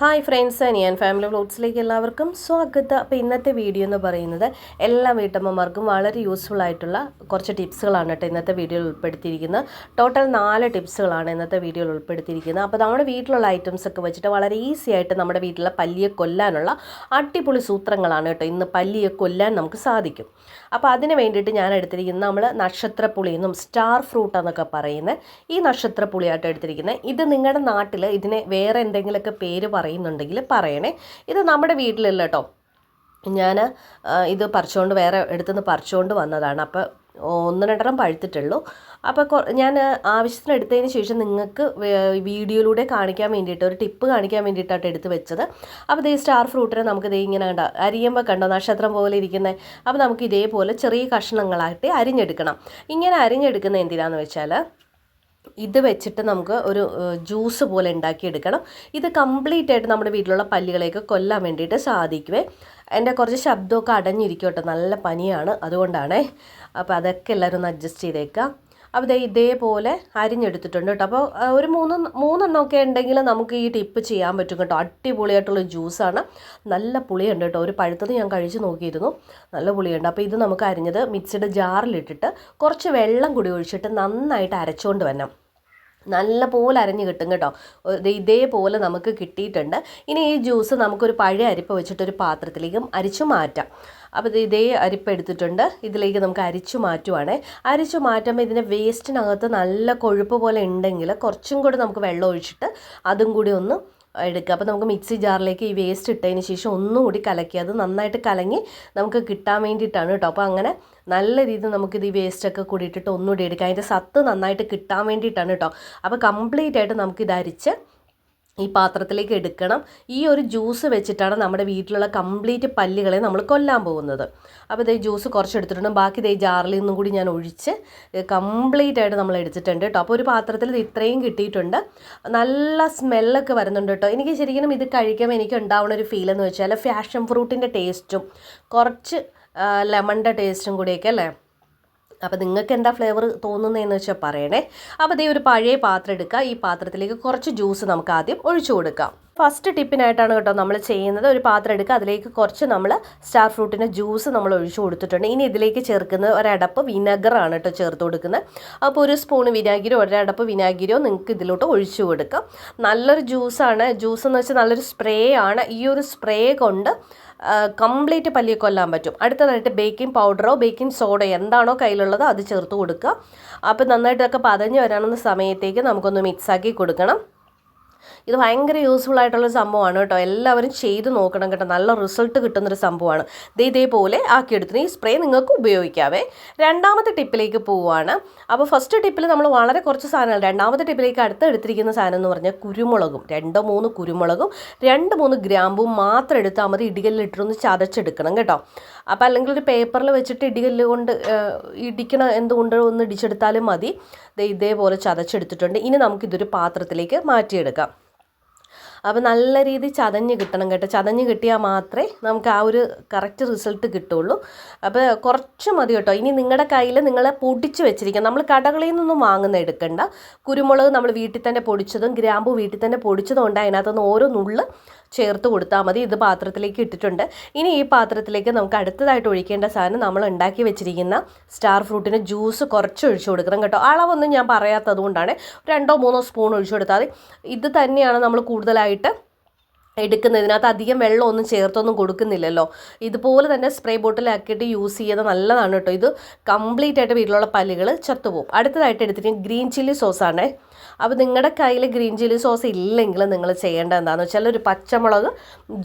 Hi friends ഞാൻ family വ്ലോഗ്സിലേക്ക് എല്ലാവർക്കും സ്വാഗതം. അപ്പോൾ ഇന്നത്തെ വീഡിയോ എന്ന് പറയുന്നത് എല്ലാ വീട്ടമ്മമാർക്കും വളരെ യൂസ്ഫുൾ ആയിട്ടുള്ള കുറച്ച് ടിപ്സുകളാണ് കേട്ടോ ഇന്നത്തെ വീഡിയോയിൽ ഉൾപ്പെടുത്തിയിരിക്കുന്നത്. ടോട്ടൽ നാല് ടിപ്സുകളാണ് ഇന്നത്തെ വീഡിയോയിൽ ഉൾപ്പെടുത്തിയിരിക്കുന്നത്. അപ്പോൾ നമ്മുടെ വീട്ടിലുള്ള ഐറ്റംസ് ഒക്കെ വെച്ചിട്ട് വളരെ ഈസി ആയിട്ട് നമ്മുടെ വീട്ടിലെ പല്ലിയെ കൊല്ലാനുള്ള അടിപൊളി സൂത്രങ്ങളാണ് കേട്ടോ ഇന്ന് പല്ലിയെ കൊല്ലാൻ നമുക്ക് സാധിക്കും. അപ്പോൾ അതിന് വേണ്ടിയിട്ട് ഞാൻ എടുത്തിരിക്കുന്നത് നമ്മൾ നക്ഷത്രപ്പുളി എന്നും സ്റ്റാർ ഫ്രൂട്ട് എന്നൊക്കെ പറയുന്നത് ഈ നക്ഷത്രപ്പുളിയായിട്ട് എടുത്തിരിക്കുന്നത്. ഇത് നിങ്ങളുടെ നാട്ടിൽ ഇതിനെ വേറെ എന്തെങ്കിലുമൊക്കെ പേര് പറയുന്നുണ്ടെങ്കിൽ പറയണേ. ഇത് നമ്മുടെ വീട്ടിലില്ല കേട്ടോ ഞാൻ ഇത് പറിച്ചുകൊണ്ട് വേറെ എടുത്തുനിന്ന് പറിച്ചുകൊണ്ട് വന്നതാണ്. അപ്പോൾ ഒന്ന് രണ്ടെണ്ണം പഴുത്തിട്ടുള്ളൂ. അപ്പോൾ ഞാൻ ആവശ്യത്തിന് എടുത്തതിന് ശേഷം നിങ്ങൾക്ക് വീഡിയോയിലൂടെ കാണിക്കാൻ വേണ്ടിയിട്ട് ഒരു ടിപ്പ് കാണിക്കാൻ വേണ്ടിയിട്ടാണ് എടുത്ത് വെച്ചത്. അപ്പോൾ ദേ സ്റ്റാർ ഫ്രൂട്ടിനെ നമുക്ക് ദേ ഇങ്ങനെ കണ്ട അരിയുമ്പോൾ കണ്ടോ നക്ഷത്രം പോലെ ഇരിക്കുന്നത് അപ്പോൾ നമുക്ക് ഇതേപോലെ ചെറിയ കഷ്ണങ്ങളായിട്ട് അരിഞ്ഞെടുക്കണം. ഇങ്ങനെ അരിഞ്ഞെടുക്കുന്നത് എന്തിനാന്ന് വെച്ചാൽ ഇത് വെച്ചിട്ട് നമുക്ക് ഒരു ജ്യൂസ് പോലെ ഉണ്ടാക്കിയെടുക്കണം. ഇത് കംപ്ലീറ്റ് ആയിട്ട് നമ്മുടെ വീട്ടിലുള്ള പല്ലികളെയൊക്കെ കൊല്ലാൻ വേണ്ടിയിട്ട് സാധിക്കുവേ. എന്റെ കുറച്ച് ശബ്ദമൊക്കെ അടഞ്ഞിരിക്കും കേട്ടോ നല്ല പനിയാണ്. അതുകൊണ്ടാണേ. അപ്പോൾ അതൊക്കെ എല്ലാവരും ഒന്ന് അഡ്ജസ്റ്റ് ചെയ്തേക്കാം. അപ്പോൾ ദേ ഇതേപോലെ അരിഞ്ഞെടുത്തിട്ടുണ്ട് കേട്ടോ. അപ്പോൾ ഒരു മൂന്ന് മൂന്നെണ്ണമൊക്കെ ഉണ്ടെങ്കിൽ നമുക്ക് ഈ ടിപ്പ് ചെയ്യാൻ പറ്റും കേട്ടോ. അടിപൊളിയായിട്ടുള്ള ജ്യൂസാണ്. നല്ല പുളിയുണ്ട് കേട്ടോ. ഒരു പഴുത്തത് ഞാൻ കഴിച്ച് നോക്കിയിരുന്നു. നല്ല പുളിയുണ്ട്. അപ്പോൾ ഇത് നമുക്ക് അരിഞ്ഞത് മിക്സിയുടെ ജാറിലിട്ടിട്ട് കുറച്ച് വെള്ളം കൂടി ഒഴിച്ചിട്ട് നന്നായിട്ട് അരച്ചുകൊണ്ട് വരണം. നല്ല പോലെ അരഞ്ഞ് കിട്ടും കേട്ടോ. ഇതേപോലെ നമുക്ക് കിട്ടിയിട്ടുണ്ട്. ഇനി ഈ ജ്യൂസ് നമുക്കൊരു പഴയ അരിപ്പ വെച്ചിട്ടൊരു പാത്രത്തിലേക്കും അരിച്ചു മാറ്റാം. അപ്പോൾ ഇത് ഇതേ അരിപ്പ് എടുത്തിട്ടുണ്ട്. ഇതിലേക്ക് നമുക്ക് അരിച്ചു മാറ്റുവാണേ. അരിച്ചു മാറ്റുമ്പോൾ ഇതിന്റെ വേസ്റ്റിനകത്ത് നല്ല കൊഴുപ്പ് പോലെ ഉണ്ടെങ്കിൽ കുറച്ചും കൂടി നമുക്ക് വെള്ളം ഒഴിച്ചിട്ട് അതും കൂടി ഒന്ന് എടുക്കുക. അപ്പോൾ നമുക്ക് മിക്സി ജാറിലേക്ക് ഈ വേസ്റ്റ് ഇട്ടതിന് ശേഷം ഒന്നും കൂടി കലക്കി. അത് നന്നായിട്ട് കലങ്ങി നമുക്ക് കിട്ടാൻ വേണ്ടിയിട്ടാണ് കേട്ടോ. അപ്പോൾ അങ്ങനെ നല്ല രീതിയിൽ നമുക്കിത് ഈ വേസ്റ്റൊക്കെ കൂടി ഇട്ടിട്ട് ഒന്നുകൂടി എടുക്കാം. അതിന്റെ സത്ത് നന്നായിട്ട് കിട്ടാൻ വേണ്ടിയിട്ടാണ് കേട്ടോ. അപ്പോൾ കംപ്ലീറ്റ് ആയിട്ട് നമുക്കിത് അരിച്ച് ഈ പാത്രത്തിലേക്ക് എടുക്കണം. ഈ ഒരു ജ്യൂസ് വെച്ചിട്ടാണ് നമ്മുടെ വീട്ടിലുള്ള കംപ്ലീറ്റ് പല്ലുകളെ നമ്മൾ കൊല്ലാൻ പോകുന്നത്. അപ്പോൾ ഇതേ ജ്യൂസ് കുറച്ച് എടുത്തിട്ടുണ്ട് ബാക്കി ഇതേ ജാറിൽ നിന്നും കൂടി ഞാൻ ഒഴിച്ച് കംപ്ലീറ്റ് ആയിട്ട് നമ്മൾ എടുത്തിട്ടുണ്ട് കേട്ടോ. അപ്പോൾ ഒരു പാത്രത്തിൽ ഇത് ഇത്രയും കിട്ടിയിട്ടുണ്ട്. നല്ല സ്മെല്ലൊക്കെ വരുന്നുണ്ട് കേട്ടോ. എനിക്ക് ശരിക്കും ഇത് കഴിക്കുമ്പോൾ എനിക്ക് ഉണ്ടാവുന്ന ഒരു ഫീൽ എന്ന് വെച്ചാൽ ഫാഷൻ ഫ്രൂട്ടിന്റെ ടേസ്റ്റും കുറച്ച് ലെമണിന്റെ ടേസ്റ്റും കൂടിയൊക്കെ അല്ലേ? അപ്പോൾ നിങ്ങൾക്ക് എന്താ ഫ്ലേവർ തോന്നുന്നതെന്ന് വെച്ചാൽ പറയണേ. അപ്പോൾ ഈ ഒരു പഴയ പാത്രം എടുക്കുക. ഈ പാത്രത്തിലേക്ക് കുറച്ച് ജ്യൂസ് നമുക്ക് ആദ്യം ഒഴിച്ചു കൊടുക്കാം. ഫസ്റ്റ് ടിപ്പിനായിട്ടാണ് കേട്ടോ നമ്മൾ ചെയ്യുന്നത്. ഒരു പാത്രം എടുക്കുക. അതിലേക്ക് കുറച്ച് നമ്മൾ സ്റ്റാർ ഫ്രൂട്ടിന്റെ ജ്യൂസ് നമ്മൾ ഒഴിച്ചു കൊടുത്തിട്ടുണ്ട്. ഇനി ഇതിലേക്ക് ചേർക്കുന്ന ഒരടപ്പ് വിനെഗറാണ് കേട്ടോ ചേർത്ത് കൊടുക്കുന്നത്. അപ്പോൾ ഒരു സ്പൂൺ വിനാഗിരിയോ ഒരടപ്പ് വിനാഗിരിയോ നിങ്ങൾക്ക് ഇതിലോട്ട് ഒഴിച്ചു കൊടുക്കാം. നല്ലൊരു ജ്യൂസാണ് ജ്യൂസ് എന്ന് വെച്ചാൽ നല്ലൊരു സ്പ്രേ ആണ്. ഈ ഒരു സ്പ്രേ കൊണ്ട് കംപ്ലീറ്റ് പല്ലിയെ കൊല്ലാൻ പറ്റും. അടുത്തതായിട്ട് ബേക്കിംഗ് പൗഡറോ ബേക്കിംഗ് സോഡയോ എന്താണോ കയ്യിലുള്ളത് അത് ചേർത്ത് കൊടുക്കുക. അപ്പോൾ നന്നായിട്ടൊക്കെ പതഞ്ഞ് വരാവുന്ന സമയത്തേക്ക് നമുക്കൊന്ന് മിക്സാക്കി കൊടുക്കണം. ഇത് ഭയങ്കര യൂസ്ഫുൾ ആയിട്ടുള്ള സംഭവമാണ് കേട്ടോ. എല്ലാവരും ചെയ്ത് നോക്കണം കേട്ടോ. നല്ല റിസൾട്ട് കിട്ടുന്നൊരു സംഭവമാണ്. ദേ ഇതേപോലെ ആക്കിയെടുത്തിന്. ഈ സ്പ്രേ നിങ്ങൾക്ക് ഉപയോഗിക്കാവേ. രണ്ടാമത്തെ ടിപ്പിലേക്ക് പോവുകയാണ്. അപ്പോൾ ഫസ്റ്റ് ടിപ്പിൽ നമ്മൾ വളരെ കുറച്ച് സാധനങ്ങൾ രണ്ടാമത്തെ ടിപ്പിലേക്ക് അടുത്ത് എടുത്തിരിക്കുന്ന സാധനം എന്ന് പറഞ്ഞാൽ കുരുമുളകും. രണ്ടോ മൂന്ന് കുരുമുളകും രണ്ട് മൂന്ന് ഗ്രാമ്പും മാത്രം എടുത്താൽ മതി. ഇടികല്ലിട്ടൊന്ന് ചതച്ചെടുക്കണം കേട്ടോ. അപ്പോൾ അല്ലെങ്കിൽ ഒരു പേപ്പറിൽ വെച്ചിട്ട് ഇടികല്ല് കൊണ്ട് ഇടിക്കണം എന്തുകൊണ്ട് ഒന്ന് ഇടിച്ചെടുത്താലും മതി. ഇതേപോലെ ചതച്ചെടുത്തിട്ടുണ്ട്. ഇനി നമുക്കിതൊരു പാത്രത്തിലേക്ക് മാറ്റിയെടുക്കാം. അപ്പോൾ നല്ല രീതിയിൽ ചതഞ്ഞ് കിട്ടണം കേട്ടോ. ചതഞ്ഞ് കിട്ടിയാൽ മാത്രമേ നമുക്ക് ആ ഒരു കറക്റ്റ് റിസൾട്ട് കിട്ടുള്ളൂ. അപ്പോൾ കുറച്ച് മതി കേട്ടോ. ഇനി നിങ്ങളുടെ കയ്യിൽ നിങ്ങളെ പൊടിച്ച് വെച്ചിരിക്കുക നമ്മൾ കടകളിൽ നിന്നൊന്നും വാങ്ങുന്ന എടുക്കണ്ട. കുരുമുളക് നമ്മൾ വീട്ടിൽ തന്നെ പൊടിച്ചതും ഗ്രാമ്പു വീട്ടിൽ തന്നെ പൊടിച്ചതും ഉണ്ട്. അതിനകത്തുനിന്ന് ഓരോ നുള്ള് ചേർത്ത് കൊടുത്താൽ മതി. ഇത് പാത്രത്തിലേക്ക് ഇട്ടിട്ടുണ്ട്. ഇനി ഈ പാത്രത്തിലേക്ക് നമുക്ക് അടുത്തതായിട്ട് ഒഴിക്കേണ്ട സാധനം നമ്മൾ ഉണ്ടാക്കി വെച്ചിരിക്കുന്ന സ്റ്റാർ ഫ്രൂട്ടിന് ജ്യൂസ് കുറച്ച് ഒഴിച്ചു കൊടുക്കണം കേട്ടോ. അളവൊന്നും ഞാൻ പറയാത്തത് കൊണ്ടാണ് രണ്ടോ മൂന്നോ സ്പൂൺ ഒഴിച്ചു കൊടുത്താൽ ഇത് തന്നെയാണ് നമ്മൾ കൂടുതലായിട്ട് എടുക്കുന്നത് ഇതിനകത്ത് അധികം വെള്ളമൊന്നും ചേർത്തൊന്നും കൊടുക്കുന്നില്ലല്ലോ. ഇതുപോലെ തന്നെ സ്പ്രേ ബോട്ടിലാക്കിയിട്ട് യൂസ് ചെയ്യുന്നത് നല്ലതാണ് കേട്ടോ. ഇത് കംപ്ലീറ്റ് ആയിട്ട് വീട്ടിലുള്ള പല്ലുകൾ ചത്തുപോകും അടുത്തതായിട്ട് എടുത്തിട്ട് ഗ്രീൻ ചില്ലി സോസാണേ അപ്പോൾ നിങ്ങളുടെ കയ്യിൽ ഗ്രീൻ ചില്ലി സോസ് ഇല്ലെങ്കിൽ നിങ്ങൾ ചെയ്യേണ്ടത് എന്താണെന്ന് വെച്ചാൽ ഒരു പച്ചമുളക്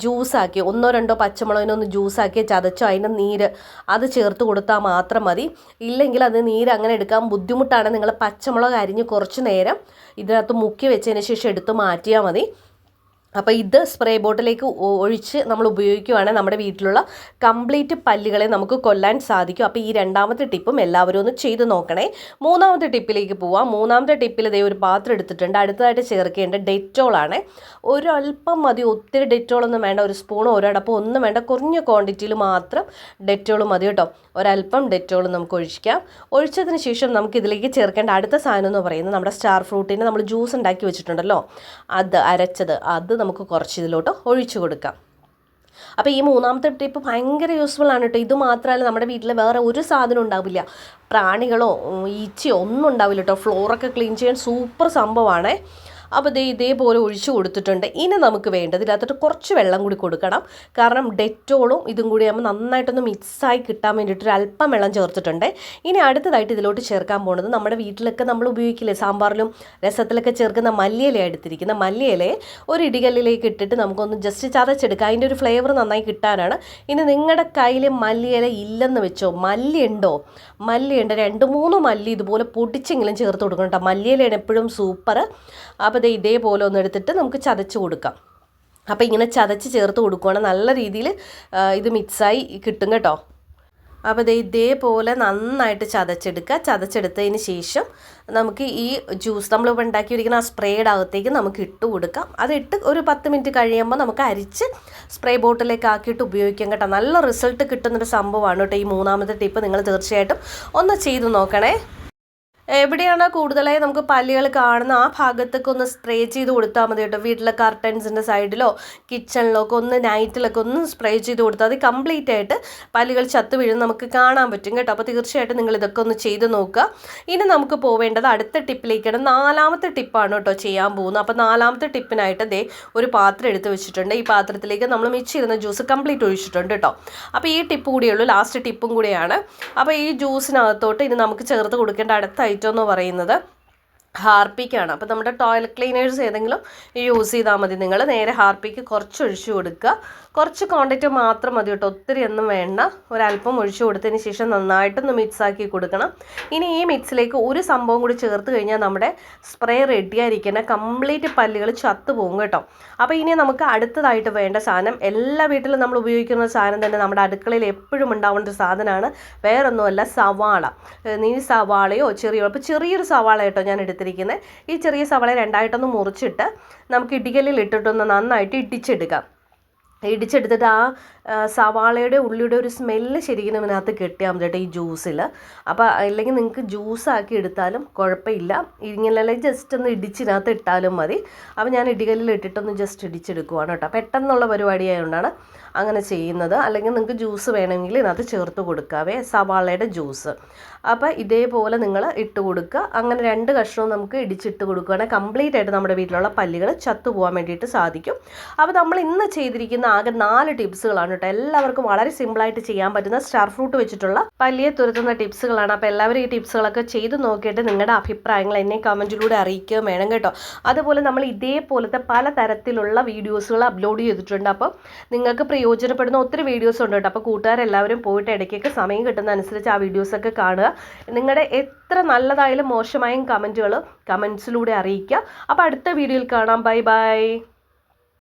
ജ്യൂസാക്കി ഒന്നോ രണ്ടോ പച്ചമുളകിനൊന്ന് ജ്യൂസാക്കി ചതച്ചോ അതിന്റെ നീര് അത് ചേർത്ത് കൊടുത്താൽ മാത്രം മതി. ഇല്ലെങ്കിൽ അത് നീര് അങ്ങനെ എടുക്കാൻ ബുദ്ധിമുട്ടാണ്. നിങ്ങൾ പച്ചമുളക് അരിഞ്ഞ് കുറച്ച് നേരം ഇതിനകത്ത് മുക്കി വെച്ചതിന് ശേഷം എടുത്ത് മാറ്റിയാൽ മതി. അപ്പോൾ ഇത് സ്പ്രേ ബോട്ടിലേക്ക് ഒഴിച്ച് നമ്മൾ ഉപയോഗിക്കുകയാണെങ്കിൽ നമ്മുടെ വീട്ടിലുള്ള കംപ്ലീറ്റ് പല്ലുകളെ നമുക്ക് കൊല്ലാൻ സാധിക്കും. അപ്പോൾ ഈ രണ്ടാമത്തെ ടിപ്പും എല്ലാവരും ഒന്ന് ചെയ്ത് നോക്കണേ. മൂന്നാമത്തെ ടിപ്പിലേക്ക് പോവാം. മൂന്നാമത്തെ ടിപ്പിൽ ഇതേ ഒരു പാത്രം എടുത്തിട്ടുണ്ട്. അടുത്തതായിട്ട് ചേർക്കേണ്ട ഡെറ്റോളാണ് ഒരല്പം മതി ഒത്തിരി ഡെറ്റോളൊന്നും വേണ്ട ഒരു സ്പൂണോ ഒരടപ്പോ ഒന്നും വേണ്ട കുറഞ്ഞ ക്വാണ്ടിറ്റിയിൽ മാത്രം ഡെറ്റോൾ മതി കേട്ടോ. ഒരല്പം ഡെറ്റോൾ നമുക്ക് ഒഴിക്കാം. ഒഴിച്ചതിന് ശേഷം നമുക്ക് ഇതിലേക്ക് ചേർക്കേണ്ട അടുത്ത സാധനം എന്ന് പറയുന്നത് നമ്മുടെ സ്റ്റാർ ഫ്രൂട്ടിന്റെ നമ്മൾ ജ്യൂസ് ഉണ്ടാക്കി വെച്ചിട്ടുണ്ടല്ലോ. അത് അരച്ചത്. അത് നമുക്ക് കുറച്ച് ഇതിലോട്ട് ഒഴിച്ചു കൊടുക്കാം. അപ്പോൾ ഈ മൂന്നാമത്തെ ടിപ്പ് ഭയങ്കര യൂസ്ഫുൾ ആണ് കേട്ടോ ഇത് മാത്രമല്ല നമ്മുടെ വീട്ടിൽ വേറെ ഒരു സാധനം ഉണ്ടാവില്ല. പ്രാണികളോ ഈച്ചയോ ഒന്നും ഉണ്ടാവില്ല കേട്ടോ ഫ്ലോറൊക്കെ ക്ലീൻ ചെയ്യാൻ സൂപ്പർ സംഭവമാണേ അപ്പോൾ ദേ ഇതേപോലെ ഒഴിച്ചു കൊടുത്തിട്ടുണ്ട്. ഇനി നമുക്ക് വേണ്ടത് ഇതിനകത്തോട്ട് കുറച്ച് വെള്ളം കൂടി കൊടുക്കണം. കാരണം ഡെറ്റോളും ഇതും കൂടി ആകുമ്പോൾ നന്നായിട്ടൊന്ന് മിക്സായി കിട്ടാൻ വേണ്ടിയിട്ട് ഒരു അല്പം വെള്ളം ചേർത്തിട്ടുണ്ട്. ഇനി അടുത്തതായിട്ട് ഇതിലോട്ട് ചേർക്കാൻ പോകുന്നത് നമ്മുടെ വീട്ടിലൊക്കെ നമ്മൾ ഉപയോഗിക്കില്ലേ? സാമ്പാറിലും രസത്തിലൊക്കെ ചേർക്കുന്ന മല്ലിയില എടുത്തിരിക്കുന്ന മല്ലിയിലയെ ഒരു ഇടികല്ലിലേക്ക് ഇട്ടിട്ട് നമുക്കൊന്ന് ജസ്റ്റ് ചതച്ചെടുക്കുക അതിന്റെ ഒരു ഫ്ലേവർ നന്നായി കിട്ടാനാണ്. ഇനി നിങ്ങളുടെ കയ്യിൽ മല്ലിയില ഇല്ലെന്ന് വെച്ചോ? മല്ലിയുണ്ടോ? ഉണ്ടോ മല്ലി രണ്ട് മൂന്ന് മല്ലി ഇതുപോലെ പൊടിച്ചെങ്കിലും ചേർത്ത് കൊടുക്കണം കേട്ടോ. മല്ലിയിലയാണ് എപ്പോഴും സൂപ്പർ അപ്പോൾ ദേ ഇതേപോലെ ഒന്ന് എടുത്തിട്ട് നമുക്ക് ചതച്ച് കൊടുക്കാം. അപ്പോൾ ഇങ്ങനെ ചതച്ച് ചേർത്ത് കൊടുക്കുകയാണെങ്കിൽ നല്ല രീതിയിൽ ഇത് മിക്സായി കിട്ടും കേട്ടോ. അപ്പോൾ ദേ ഇതേപോലെ നന്നായിട്ട് ചതച്ചെടുക്കുക. ചതച്ചെടുത്തതിന് ശേഷം നമുക്ക് ഈ ജ്യൂസ് നമ്മളിപ്പോൾ ഉണ്ടാക്കിയിരിക്കുന്ന ആ സ്പ്രേയുടെ അകത്തേക്ക് നമുക്ക് ഇട്ട് കൊടുക്കാം. അതിട്ട് ഒരു പത്ത് മിനിറ്റ് കഴിയുമ്പോൾ നമുക്ക് അരിച്ച് സ്പ്രേ ബോട്ടിലേക്ക് ആക്കിയിട്ട് ഉപയോഗിക്കാം കേട്ടോ. നല്ല റിസൾട്ട് കിട്ടുന്നൊരു സംഭവമാണ് കേട്ടോ ഈ മൂന്നാമത്തെ ടിപ്പ്. നിങ്ങൾ തീർച്ചയായിട്ടും ഒന്ന് ചെയ്ത് നോക്കണേ. എവിടെയാണോ കൂടുതലായി നമുക്ക് പല്ലികൾ കാണുന്ന ആ ഭാഗത്തൊക്കെ ഒന്ന് സ്പ്രേ ചെയ്ത് കൊടുത്താൽ മതി കേട്ടോ. വീട്ടിലെ കർട്ടൻസിന്റെ സൈഡിലോ കിച്ചണിലോ ഒക്കെ ഒന്ന് നൈറ്റിലൊക്കെ ഒന്ന് സ്പ്രേ ചെയ്ത് കൊടുത്താൽ അത് കംപ്ലീറ്റ് ആയിട്ട് പല്ലുകൾ ചത്തു വീഴുന്ന നമുക്ക് കാണാൻ പറ്റും കേട്ടോ. അപ്പോൾ തീർച്ചയായിട്ടും നിങ്ങൾ ഇതൊക്കെ ഒന്ന് ചെയ്ത് നോക്കുക. ഇനി നമുക്ക് പോവേണ്ടത് അടുത്ത ടിപ്പിലേക്കാണ്. നാലാമത്തെ ടിപ്പാണ് കേട്ടോ ചെയ്യാൻ പോകുന്നത്. അപ്പോൾ നാലാമത്തെ ടിപ്പിനായിട്ട് ദേ ഒരു പാത്രം എടുത്ത് വെച്ചിട്ടുണ്ട്. ഈ പാത്രത്തിലേക്ക് നമ്മൾ മിക്സ് ചെയ്യുന്ന ജ്യൂസ് കംപ്ലീറ്റ് ഒഴിച്ചിട്ടുണ്ട് കേട്ടോ. അപ്പോൾ ഈ ടിപ്പ് കൂടിയുള്ളൂ ലാസ്റ്റ് ടിപ്പും കൂടിയാണ്. അപ്പോൾ ഈ ജ്യൂസിനകത്തോട്ട് ഇനി നമുക്ക് ചേർത്ത് കൊടുക്കേണ്ട അടുത്ത ഐറ്റം എന്ന് പറയുന്നത്. ഹാർപ്പിക്കാണ്. അപ്പോൾ നമ്മുടെ ടോയ്ലറ്റ് ക്ലീനേഴ്സ് ഏതെങ്കിലും യൂസ് ചെയ്താൽ മതി. നിങ്ങൾ നേരെ ഹാർപ്പിക്ക് കുറച്ച് ഒഴിച്ചു കൊടുക്കുക. കുറച്ച് ക്വാണ്ടിറ്റി മാത്രം മതി കേട്ടോ. ഒത്തിരി ഒന്നും വേണ്ട. ഒരല്പം ഒഴിച്ചു കൊടുത്തതിന് ശേഷം നന്നായിട്ടൊന്ന് മിക്സ് ആക്കി കൊടുക്കണം. ഇനി ഈ മിക്സിലേക്ക് ഒരു സംഭവം കൂടി ചേർത്ത് കഴിഞ്ഞാൽ നമ്മുടെ സ്പ്രേ റെഡിയായിരിക്കുന്ന കംപ്ലീറ്റ് പല്ലുകൾ ചത്തു പോകും കേട്ടോ. അപ്പോൾ ഇനി നമുക്ക് അടുത്തതായിട്ട് വേണ്ട സാധനം. എല്ലാ വീട്ടിലും നമ്മൾ ഉപയോഗിക്കുന്ന സാധനം തന്നെ നമ്മുടെ അടുക്കളയിൽ എപ്പോഴും ഉണ്ടാവേണ്ട ഒരു സാധനമാണ്. വേറൊന്നുമല്ല സവാള. നീ സവാളയോ ചെറിയോ? അപ്പോൾ ചെറിയൊരു സവാള കേട്ടോ ഞാൻ എടുത്തിരിക്കുന്നത് ഈ ചെറിയ സവാള രണ്ടായിട്ടൊന്ന് മുറിച്ചിട്ട് നമുക്ക് ഇടികല്ലിൽ ഇട്ടിട്ടൊന്ന് നന്നായിട്ട് ഇടിച്ചെടുക്കാം. ഇടിച്ചെടുത്തിട്ട് ആ സവാളയുടെ ഉള്ളിയുടെ ഒരു സ്മെല്ല് ശരിക്കും ഇതിനകത്ത് കിട്ടിയാൽ മതി ഈ ജ്യൂസിൽ അപ്പോൾ അല്ലെങ്കിൽ നിങ്ങൾക്ക് ജ്യൂസാക്കി എടുത്താലും കുഴപ്പമില്ല. ഇങ്ങനെ ജസ്റ്റ് ഒന്ന് ഇടിച്ചിനകത്ത് ഇട്ടാലും മതി. അപ്പോൾ ഞാൻ ഇടികല്ലിൽ ഇട്ടിട്ടൊന്ന് ജസ്റ്റ് ഇടിച്ചെടുക്കുവാണ് കേട്ടോ. പെട്ടെന്നുള്ള പരിപാടി ആയതുകൊണ്ടാണ് അങ്ങനെ ചെയ്യുന്നത്. അല്ലെങ്കിൽ നിങ്ങൾക്ക് ജ്യൂസ് വേണമെങ്കിൽ ഇതിനകത്ത് ചേർത്ത് കൊടുക്കാവേ സവാളയുടെ ജ്യൂസ്. അപ്പോൾ ഇതേപോലെ നിങ്ങൾ ഇട്ട് കൊടുക്കുക അങ്ങനെ രണ്ട് കഷ്ണവും നമുക്ക് ഇടിച്ചിട്ട് കൊടുക്കുകയാണെങ്കിൽ കംപ്ലീറ്റ് ആയിട്ട് നമ്മുടെ വീട്ടിലുള്ള പല്ലുകൾ ചത്തുപോകാൻ വേണ്ടിയിട്ട് സാധിക്കും. അപ്പോൾ നമ്മൾ ഇന്ന് ചെയ്തിരിക്കുന്ന ആകെ നാല് ടിപ്സുകളാണ് കേട്ടോ. എല്ലാവർക്കും വളരെ സിമ്പിളായിട്ട് ചെയ്യാൻ പറ്റുന്ന സ്റ്റാർ ഫ്രൂട്ട് വെച്ചിട്ടുള്ള പല്ലിയെ തുരത്തുന്ന ടിപ്സുകളാണ്. അപ്പോൾ എല്ലാവരും ഈ ടിപ്സുകളൊക്കെ ചെയ്ത് നോക്കിയിട്ട് നിങ്ങളുടെ അഭിപ്രായങ്ങൾ എന്നെ കമന്റിലൂടെ അറിയിക്കുകയും വേണം കേട്ടോ. അതുപോലെ നമ്മൾ ഇതേപോലത്തെ പല തരത്തിലുള്ള വീഡിയോസുകൾ അപ്ലോഡ് ചെയ്തിട്ടുണ്ട്. അപ്പോൾ നിങ്ങൾക്ക് പ്രയോജനപ്പെടുന്ന ഒത്തിരി വീഡിയോസ് ഉണ്ട് കേട്ടോ. അപ്പോൾ കൂട്ടുകാരെല്ലാവരും പോയിട്ട് ഇടയ്ക്കൊക്കെ സമയം കിട്ടുന്ന അനുസരിച്ച് ആ വീഡിയോസൊക്കെ കാണുക. നിങ്ങളുടെ എത്ര നല്ലതായാലും മോശമായും കമന്റുകൾ കമൻസിലൂടെ അറിയിക്കുക. അപ്പോൾ അടുത്ത വീഡിയോയിൽ കാണാം. Bye bye.